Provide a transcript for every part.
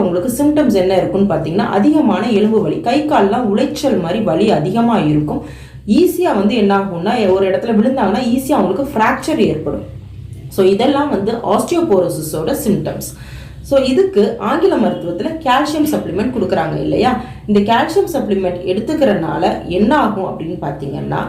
உங்களுக்கு சிம்டம்ஸ் என்ன இருக்குன்னு பார்த்தீங்கன்னா அதிகமான எலும்பு வலி. கை கால்லாம் உளைச்சல் மாதிரி வலி அதிகமாக இருக்கும். ஈஸியாக வந்து என்ன ஆகும்னா ஒரு இடத்துல விழுந்தாங்கன்னா ஈஸியாக அவங்களுக்கு ஃப்ராக்சர் ஏற்படும். ஸோ இதெல்லாம் வந்து ஆஸ்டியோபோரோசிஸோட சிம்டம்ஸ் ஸோ இதுக்கு ஆங்கில மருத்துவத்தில் கால்சியம் சப்ளிமெண்ட் கொடுக்குறாங்க இல்லையா? இந்த கால்சியம் சப்ளிமெண்ட் எடுத்துக்கிறனால என்ன ஆகும் அப்படின்னு பார்த்தீங்கன்னா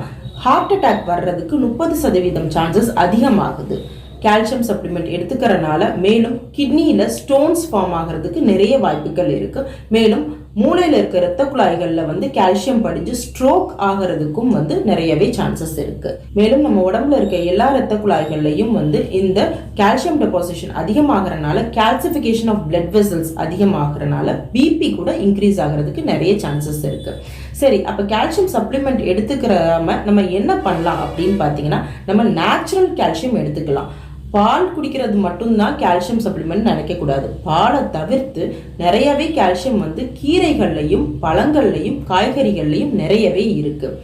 ஹார்ட் அட்டாக் வர்றதுக்கு முப்பது சதவீதம் சான்சஸ் அதிகமாகுது. கால்சியம் சப்ளிமெண்ட் எடுத்துக்கிறனால மேலும் கிட்னியில் ஸ்டோன்ஸ் ஃபார்ம் ஆகிறதுக்கு நிறைய வாய்ப்புகள் இருக்குது மேலும் மூளையில் இருக்க இரத்த குழாய்களில் வந்து கால்சியம் படிஞ்சு ஸ்ட்ரோக் ஆகிறதுக்கும் வந்து நிறையவே சான்சஸ் இருக்குது மேலும் நம்ம உடம்புல இருக்க எல்லா இரத்த குழாய்கள்லையும் வந்து இந்த கால்சியம் டெபாசிஷன் அதிகமாகறனால கால்சிஃபிகேஷன் ஆஃப் பிளட் வெசல்ஸ் அதிகமாகறனால பிபி கூட இன்க்ரீஸ் ஆகிறதுக்கு நிறைய சான்சஸ் இருக்குது சரி அப்போ கால்சியம் சப்ளிமெண்ட் எடுத்துக்கிறாம நம்ம என்ன பண்ணலாம் அப்படின்னு பார்த்தீங்கன்னா நம்ம நேச்சுரல் கால்சியம் எடுத்துக்கலாம். பால் குடிக்கிறது மட்டும்தான் கால்சியம் சப்ளிமெண்ட் நினைக்கக்கூடாது. பாலை தவிர்த்து நிறையவே கால்சியம் வந்து கீரைகள்லையும் பழங்கள்லையும் காய்கறிகள்லையும் நிறையவே இருக்குது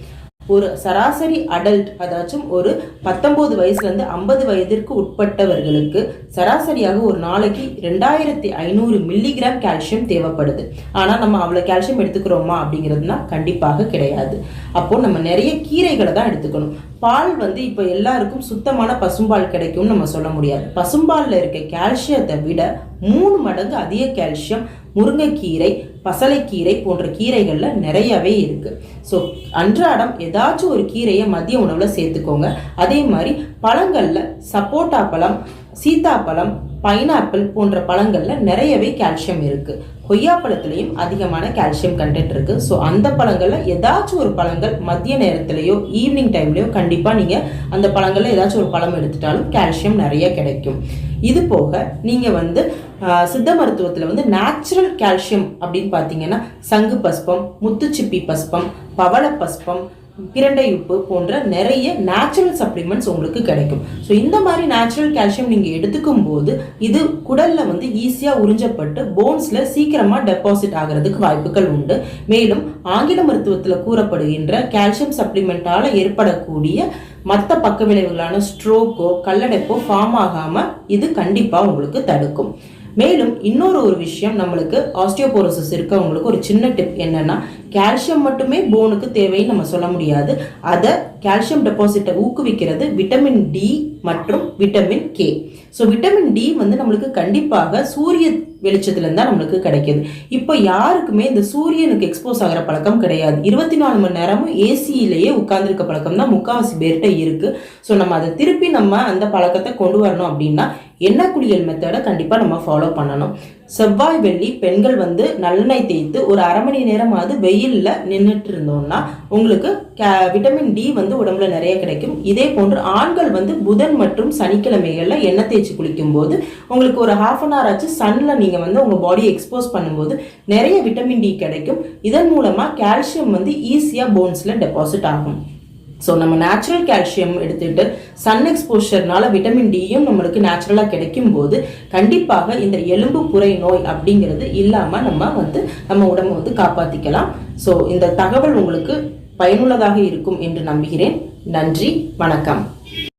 ஒரு சராசரி அடல்ட் அதாச்சும் ஒரு பத்தொம்போது வயசுலேருந்து ஐம்பது வயதிற்கு உட்பட்டவர்களுக்கு சராசரியாக ஒரு நாளைக்கு ரெண்டாயிரத்தி ஐநூறு மில்லிகிராம் கால்சியம் தேவைப்படுது. ஆனால் நம்ம அவ்வளோ கால்சியம் எடுத்துக்கிறோமா அப்படிங்கிறதுனா கண்டிப்பாக கிடையாது. அப்போது நம்ம நிறைய கீரைகளை தான் எடுத்துக்கணும். பால் வந்து இப்போ எல்லாருக்கும் சுத்தமான பசும்பால் கிடைக்கும்னு நம்ம சொல்ல முடியாது. பசும்பாலில் இருக்க கால்சியத்தை விட மூணு மடங்கு அதிக கால்சியம் முருங்கைக்கீரை பசலைக்கீரை போன்ற கீரைகளில் நிறையவே இருக்குது ஸோ அன்றாடம் ஏதாச்சும் ஒரு கீரையை மதிய உணவில் சேர்த்துக்கோங்க. அதே மாதிரி பழங்களில் சப்போட்டா பழம் சீத்தாப்பழம் பைனாப்பிள் போன்ற பழங்களில் நிறையவே கால்சியம் இருக்குது கொய்யாப்பழத்துலேயும் அதிகமான கால்சியம் கண்டென்ட் இருக்குது ஸோ அந்த பழங்களில் ஏதாச்சும் ஒரு பழங்கள் மதிய நேரத்துலையோ ஈவினிங் டைம்லையோ கண்டிப்பாக நீங்கள் அந்த பழங்களில் ஏதாச்சும் ஒரு பழம் எடுத்துட்டாலும் கால்சியம் நிறைய கிடைக்கும். இது போக நீங்கள் வந்து சித்த மருத்துவத்தில் வந்து நேச்சுரல் கால்சியம் அப்படின்னு பார்த்தீங்கன்னா சங்கு பஸ்பம் முத்துச்சிப்பி பஸ்பம் பவள பஸ்பம் பிரண்டை உப்பு போன்ற நிறைய நேச்சுரல் சப்ளிமெண்ட்ஸ் உங்களுக்கு கிடைக்கும். ஸோ இந்த மாதிரி நேச்சுரல் கால்சியம் நீங்கள் எடுத்துக்கும் போது இது குடலில் வந்து ஈஸியாக உறிஞ்சப்பட்டு போன்ஸில் சீக்கிரமாக டெபாசிட் ஆகிறதுக்கு வாய்ப்புகள் உண்டு. மேலும் ஆங்கில மருத்துவத்தில் கூறப்படுகின்ற கால்சியம் சப்ளிமெண்ட்டால் ஏற்படக்கூடிய மற்ற பக்க விளைவுகளான ஸ்ட்ரோக்கோ கல்லடைப்போ ஃபார்ம் ஆகாமல் இது கண்டிப்பாக உங்களுக்கு தடுக்கும். மேலும் இன்னொரு ஒரு விஷயம் நம்மளுக்கு ஆஸ்டியோபோரோசிஸ் இருக்கவங்களுக்கு ஒரு சின்ன டிப் என்னன்னா கால்சியம் மட்டுமே போனுக்கு தேவைன்னு நம்ம சொல்ல முடியாது. அதை கால்சியம் டெபாசிட்டை ஊக்குவிக்கிறது விட்டமின் டி மற்றும் vitamin K so vitamin D வந்து நம்மளுக்கு கண்டிப்பாக சூரிய வெளிச்சத்துலேருந்து தான் நம்மளுக்கு கிடைக்கிது. இப்போ யாருக்குமே இந்த சூரியனுக்கு எக்ஸ்போஸ் ஆகிற பழக்கம் கிடையாது. இருபத்தி நாலு மணி நேரமும் ஏசியிலேயே உட்கார்ந்துருக்க பழக்கம் தான் முக்காவாசி பேர்கிட்ட இருக்கு. ஸோ நம்ம அதை திருப்பி நம்ம அந்த பழக்கத்தை கொண்டு வரணும் அப்படின்னா என்ன குளியல் மெத்தடை கண்டிப்பாக நம்ம ஃபாலோ பண்ணணும். செவ்வாய் வெள்ளி பெண்கள் வந்து நல்லெண்ணெய் தேய்த்து ஒரு அரை மணி நேரமாவது வெயிலில் நின்றுட்டு இருந்தோம்னா உங்களுக்கு விட்டமின் டி வந்து உடம்புல நிறைய கிடைக்கும். இதே போன்று ஆண்கள் வந்து புதன் மற்றும் சனிக்கிழமைகளில் எண்ணெய் தேய்ச்சி குளிக்கும் போது உங்களுக்கு ஒரு ஹாஃப் அன் ஹவர் ஆச்சு சன்னில் நீங்கள் வந்து உங்கள் பாடியை எக்ஸ்போஸ் பண்ணும்போது நிறைய விட்டமின் டி கிடைக்கும். இதன் மூலமாக கால்சியம் வந்து ஈஸியாக போன்ஸில் டெபாசிட் ஆகும். ஸோ நம்ம நேச்சுரல் கால்சியம் எடுத்துட்டு சன் எக்ஸ்போஷர்னால விட்டமின் டியும் நம்மளுக்கு நேச்சுரலாக கிடைக்கும் போது கண்டிப்பாக இந்த எலும்பு புரை நோய் அப்படிங்கிறது இல்லாமல் நம்ம வந்து நம்ம உடம்பை வந்து காப்பாற்றிக்கலாம் ஸோ இந்த தகவல் உங்களுக்கு பயனுள்ளதாக இருக்கும் என்று நம்புகிறேன். நன்றி வணக்கம்.